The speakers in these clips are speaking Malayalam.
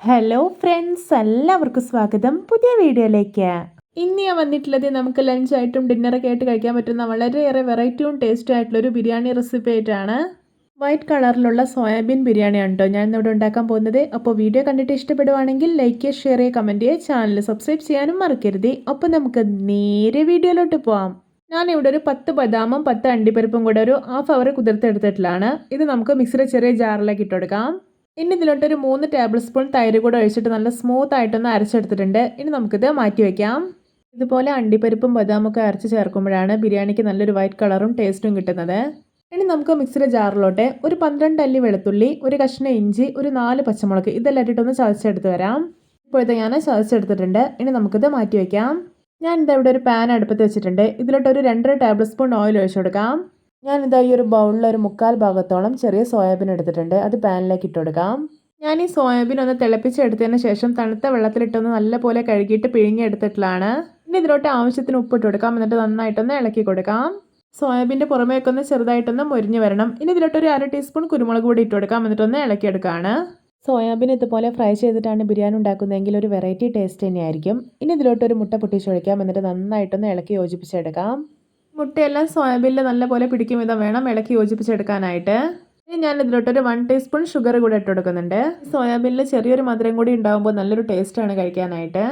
ഹലോ ഫ്രണ്ട്സ് എല്ലാവർക്കും സ്വാഗതം. പുതിയ വീഡിയോയിലേക്ക്. ഇന്ന് ഞാൻ വന്നിട്ടുള്ളത് നമുക്ക് ലഞ്ചായിട്ടും ഡിന്നറൊക്കെ ആയിട്ട് കഴിക്കാൻ പറ്റുന്ന വളരെയേറെ വെറൈറ്റിയും ടേസ്റ്റും ആയിട്ടുള്ള ഒരു ബിരിയാണി റെസിപ്പി ആയിട്ടാണ്. വൈറ്റ് കളറിലുള്ള സോയാബീൻ ബിരിയാണി കേട്ടോ ഞാൻ ഇന്നിവിടെ ഉണ്ടാക്കാൻ പോകുന്നത്. അപ്പോൾ വീഡിയോ കണ്ടിട്ട് ഇഷ്ടപ്പെടുവാണെങ്കിൽ ലൈക്ക് ഷെയർ ചെയ്യുക കമന്റ് ചെയ്യുക. ചാനൽ സബ്സ്ക്രൈബ് ചെയ്യാനും മറക്കരുത്. അപ്പോൾ നമുക്ക് നേരെ വീഡിയോയിലോട്ട് പോവാം. ഇവിടെ ഒരു പത്ത് ബദാമും പത്ത് അണ്ടിപ്പരിപ്പും കൂടെ ഒരു ഹാഫ് അവർ കുതിർത്തെടുത്തിട്ടുള്ളതാണ് ഇത് നമുക്ക് മിക്സിയുടെ ചെറിയ ജാറിലേക്ക് ഇട്ടെടുക്കാം ഇനി ഇതിലോട്ട് ഒരു മൂന്ന് ടേബിൾ സ്പൂൺ തൈര് കൂടെ ഒഴിച്ചിട്ട് നല്ല സ്മൂത്ത് ആയിട്ടൊന്ന് അരച്ചെടുത്തിട്ടുണ്ട്. ഇനി നമുക്കിത് മാറ്റി വയ്ക്കാം ഇതുപോലെ അണ്ടിപ്പരിപ്പും ബദാമൊക്കെ അരച്ച് ചേർക്കുമ്പോഴാണ് ബിരിയാണിക്ക് നല്ലൊരു വൈറ്റ് കളറും ടേസ്റ്റും കിട്ടുന്നത്. ഇനി നമുക്ക് മിക്സിയുടെ ജാറിലോട്ട് ഒരു പന്ത്രണ്ട് അല്ലി വെളുത്തുള്ളി ഒരു കഷ്ണം ഇഞ്ചി ഒരു നാല് പച്ചമുളക് ഇതെല്ലാം ഇട്ടിട്ടൊന്ന് ചതച്ചെടുത്ത് വരാം. ഇപ്പോഴത്തെ ഞാൻ ചതച്ചെടുത്തിട്ടുണ്ട്. ഇനി നമുക്കിത് മാറ്റി വയ്ക്കാം ഞാൻ ഇതവിടെ ഒരു പാൻ അടുപ്പത്ത് വെച്ചിട്ടുണ്ട്. ഇതിലോട്ട് ഒരു രണ്ടര ടേബിൾ സ്പൂൺ ഓയിൽ ഒഴിച്ചു കൊടുക്കാം. ഞാൻ ഇതാ ഈ ഒരു ബൗളിൽ ഒരു മുക്കാൽ ഭാഗത്തോളം ചെറിയ സോയാബീൻ എടുത്തിട്ടുണ്ട്. അത് പാനിലേക്ക് ഇട്ട് കൊടുക്കാം. ഞാൻ ഈ സോയാബീൻ ഒന്ന് തിളപ്പിച്ചെടുത്തതിന് ശേഷം തണുത്ത വെള്ളത്തിലിട്ടൊന്ന് നല്ലപോലെ കഴുകിയിട്ട് പിഴിഞ്ഞെടുത്തിട്ടുള്ളതാണ് ഇനി ഇതിലോട്ട് ആവശ്യത്തിന് ഉപ്പിട്ട് കൊടുക്കാം. എന്നിട്ട് നന്നായിട്ടൊന്ന് ഇളക്കി കൊടുക്കാം. സോയാബീന്റെ പുറമേക്ക് ഒന്ന് ചെറുതായിട്ടൊന്ന് മുരിഞ്ഞ് വരണം. ഇനി ഇതിലോട്ട് ഒരു അര ടീസ്പൂൺ കുരുമുളക് പൊടി ഇട്ട് കൊടുക്കാം. എന്നിട്ടൊന്ന് ഇളക്കിയെടുക്കുകയാണ് സോയാബീൻ ഇതുപോലെ ഫ്രൈ ചെയ്തിട്ടാണ് ബിരിയാണി ഉണ്ടാക്കുന്നതെങ്കിൽ ഒരു വെറൈറ്റി ടേസ്റ്റ് തന്നെയായിരിക്കും. ഇനി ഇതിലോട്ട് ഒരു മുട്ട പൊട്ടിച്ചൊഴിക്കാം എന്നിട്ട് നന്നായിട്ടൊന്ന് ഇളക്കി യോജിപ്പിച്ചെടുക്കാം മുട്ടയെല്ലാം സോയാബീനിൽ നല്ലപോലെ പിടിക്കും വിധം വേണം ഇളക്കി യോജിപ്പിച്ചെടുക്കാനായിട്ട്. ഇനി ഞാൻ ഇതിലോട്ടൊരു വൺ ടീസ്പൂൺ ഷുഗർ കൂടെ ഇട്ട് കൊടുക്കുന്നുണ്ട്. സോയാബീനിൽ ചെറിയൊരു മധുരം കൂടി ഉണ്ടാകുമ്പോൾ നല്ലൊരു ടേസ്റ്റാണ് കഴിക്കാനായിട്ട്.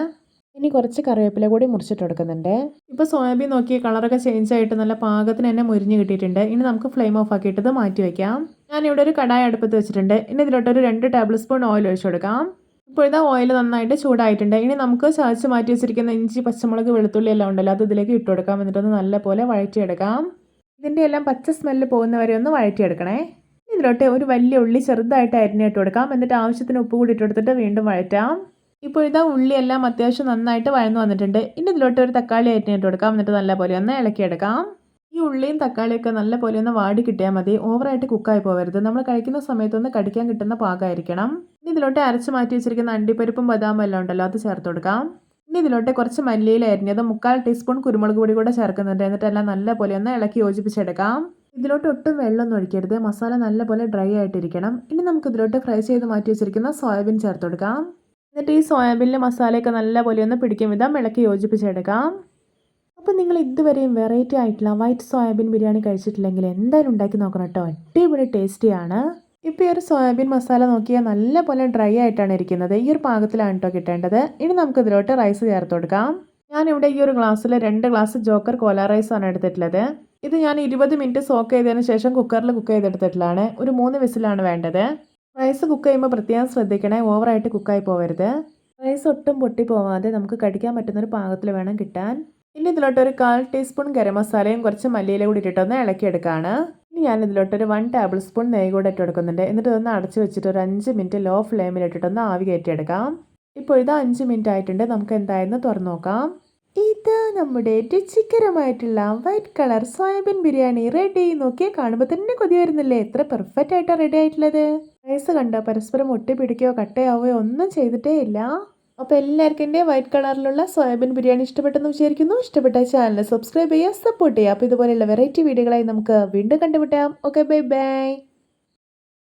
ഇനി കുറച്ച് കറിവേപ്പില കൂടി മുറിച്ചിട്ട് കൊടുക്കുന്നുണ്ട്. ഇപ്പോൾ സോയാബീൻ നോക്കി കളറൊക്കെ ചേഞ്ച് ആയിട്ട് നല്ല പാകത്തിന് തന്നെ മുരിഞ്ഞ് കിട്ടിയിട്ടുണ്ട്. ഇനി നമുക്ക് ഫ്ലെയിം ഓഫ് ആക്കിയിട്ട് മാറ്റി വയ്ക്കാം ഞാനിവിടെ ഒരു കടായ അടുപ്പത്ത് വെച്ചിട്ടുണ്ട്. ഇനി ഇതിലോട്ടൊരു രണ്ട് ടേബിൾ സ്പൂൺ ഓയിൽ ഒഴിച്ചു കൊടുക്കാം. ഇപ്പോഴത്തെ ഓയിൽ നന്നായിട്ട് ചൂടായിട്ടുണ്ട്. ഇനി നമുക്ക് ചതച്ച് മാറ്റി വെച്ചിരിക്കുന്ന ഇഞ്ചി പച്ചമുളക് വെളുത്തുള്ളി എല്ലാം ഉണ്ടല്ലോ അത് ഇതിലേക്ക് ഇട്ട് കൊടുക്കാം. എന്നിട്ടൊന്ന് നല്ലപോലെ വഴറ്റിയെടുക്കാം. ഇതിന്റെ എല്ലാം പച്ച സ്മെല്ല് പോകുന്നവരെ ഒന്ന് വഴറ്റിയെടുക്കണേ. ഇതിലോട്ട് ഒരു വലിയ ഉള്ളി ചെറുതായിട്ട് അരിഞ്ഞിട്ട് കൊടുക്കാം. എന്നിട്ട് ആവശ്യത്തിന് ഉപ്പ് കൂടി ഇട്ട് കൊടുത്തിട്ട് വീണ്ടും വഴറ്റാം. ഇപ്പോൾ ഇതാ ഉള്ളിയെല്ലാം അത്യാവശ്യം നന്നായിട്ട് വഴന്നു വന്നിട്ടുണ്ട്. ഇനി ഇതിലോട്ട് ഒരു തക്കാളി അരിഞ്ഞിട്ട് കൊടുക്കാം. എന്നിട്ട് നല്ലപോലെ ഒന്ന് ഇളക്കിയെടുക്കാം. ഈ ഉള്ളിയും തക്കാളിയൊക്കെ നല്ലപോലെ ഒന്ന് വാടി കിട്ടിയാൽ മതി. ഓവറായിട്ട് കുക്കായി പോകരുത് നമ്മൾ കഴിക്കുന്ന സമയത്തൊന്ന് കടിക്കാൻ കിട്ടുന്ന പാകമായിരിക്കണം. ഇതിലോട്ട് അരച്ച് മാറ്റി വെച്ചിരിക്കുന്ന അണ്ടിപ്പരിപ്പും ബദാമും എല്ലാം ഉണ്ടല്ലോ അത് ചേർത്ത് കൊടുക്കാം. ഇനി ഇതിലോട്ട് കുറച്ച് മല്ലിയിൽ അരിഞ്ഞത് മുക്കാൽ ടീസ്പൂൺ കുരുമുളക് പൊടി കൂടെ ചേർക്കുന്നുണ്ട്. എന്നിട്ടെല്ലാം നല്ലപോലെ ഒന്ന് ഇളക്കി യോജിപ്പിച്ചെടുക്കാം. ഇതിലോട്ട് ഒട്ടും വെള്ളമൊന്നും ഒഴിക്കരുത്. മസാല നല്ലപോലെ ഡ്രൈ ആയിട്ടിരിക്കണം. ഇനി നമുക്ക് ഇതിലോട്ട് ഫ്രൈ ചെയ്ത് മാറ്റി വെച്ചിരിക്കുന്ന സോയാബീൻ ചേർത്ത് കൊടുക്കാം. എന്നിട്ട് ഈ സോയാബീനിലെ മസാലയൊക്കെ നല്ലപോലെ ഒന്ന് പിടിക്കും വിധം ഇളക്കി യോജിപ്പിച്ചെടുക്കാം. അപ്പോൾ നിങ്ങൾ ഇതുവരെയും വെറൈറ്റി ആയിട്ടുള്ള വൈറ്റ് സോയാബീൻ ബിരിയാണി കഴിച്ചിട്ടില്ലെങ്കിൽ എന്തായാലും ഉണ്ടാക്കി നോക്കണം കേട്ടോ. അടിപൊളി ടേസ്റ്റിയാണ്. ഇപ്പോൾ ഈ ഒരു സോയാബീൻ മസാല നോക്കിയാൽ നല്ല പോലെ ഡ്രൈ ആയിട്ടാണ് ഇരിക്കുന്നത്. ഈ ഒരു പാകത്തിലാണ് കേട്ടോ കിട്ടേണ്ടത്. ഇനി നമുക്ക് ഇതിലോട്ട് റൈസ് ചേർത്ത് കൊടുക്കാം. ഞാനിവിടെ ഈ ഒരു ഗ്ലാസ്സിൽ രണ്ട് ഗ്ലാസ് ജോക്കർ കോല റൈസാണ് എടുത്തിട്ടുള്ളത്. ഇത് ഞാൻ ഇരുപത് മിനിറ്റ് സോക്ക് ചെയ്തതിന് ശേഷം കുക്കറിൽ കുക്ക് ചെയ്തെടുത്തിട്ടുള്ളതാണ്. ഒരു മൂന്ന് വിസിലാണ് വേണ്ടത്. റൈസ് കുക്ക് ചെയ്യുമ്പോൾ പ്രത്യേകം ശ്രദ്ധിക്കണേ ഓവറായിട്ട് കുക്കായി പോകരുത് റൈസ് ഒട്ടും പൊട്ടി പോവാതെ നമുക്ക് കടിക്കാൻ പറ്റുന്ന ഒരു പാകത്തിൽ വേണം കിട്ടാൻ. ഇനി ഇതിലോട്ട് ഒരു കാൽ ടീസ്പൂൺ ഗരം മസാലയും കുറച്ച് മല്ലിയില കൂടി ഇട്ടിട്ടൊന്ന് ഇളക്കിയെടുക്കുകയാണ് ഇനി ഞാൻ ഇതിലോട്ടൊരു വൺ ടേബിൾ സ്പൂൺ നെയ്യ് കൂടെ ഇട്ട് കൊടുക്കുന്നുണ്ട് എന്നിട്ട് ഇതൊന്ന് അടച്ച് വെച്ചിട്ട് ഒരു അഞ്ച് മിനിറ്റ് ലോ ഫ്ലെയിമിൽ ഇട്ടിട്ടൊന്ന് ആവി കയറ്റിയെടുക്കാം. ഇപ്പോൾ ഇത് അഞ്ച് മിനിറ്റ് ആയിട്ടുണ്ട്. നമുക്ക് എന്തായിരുന്നു തുറന്നു നോക്കാം. ഇതാ നമ്മുടെ രുചികരമായിട്ടുള്ള white colour soyabean biryani ready നോക്കിയാൽ കാണുമ്പോൾ തന്നെ കൊതി വരുന്നില്ലേ? എത്ര പെർഫെക്റ്റ് ആയിട്ടാണ് റെഡി ആയിട്ടുള്ളത്. റൈസ് കണ്ടോ? പരസ്പരം ഒട്ടിപ്പിടിക്കുകയോ കട്ടയാവുകയോ ഒന്നും ചെയ്തിട്ടേ ഇല്ല. അപ്പോൾ എല്ലാവർക്കും എന്റെ വൈറ്റ് കളറിലുള്ള സോയാബീൻ ബിരിയാണി ഇഷ്ടപ്പെട്ടെന്ന് വിചാരിക്കുന്നു. ഇഷ്ടപ്പെട്ട ചാനൽ സബ്സ്ക്രൈബ് ചെയ്യുക സപ്പോർട്ട് ചെയ്യുക. അപ്പോൾ ഇതുപോലെയുള്ള വെറൈറ്റി വീഡിയോകളായി നമുക്ക് വീണ്ടും കണ്ടുമുട്ടാം. Okay bye bye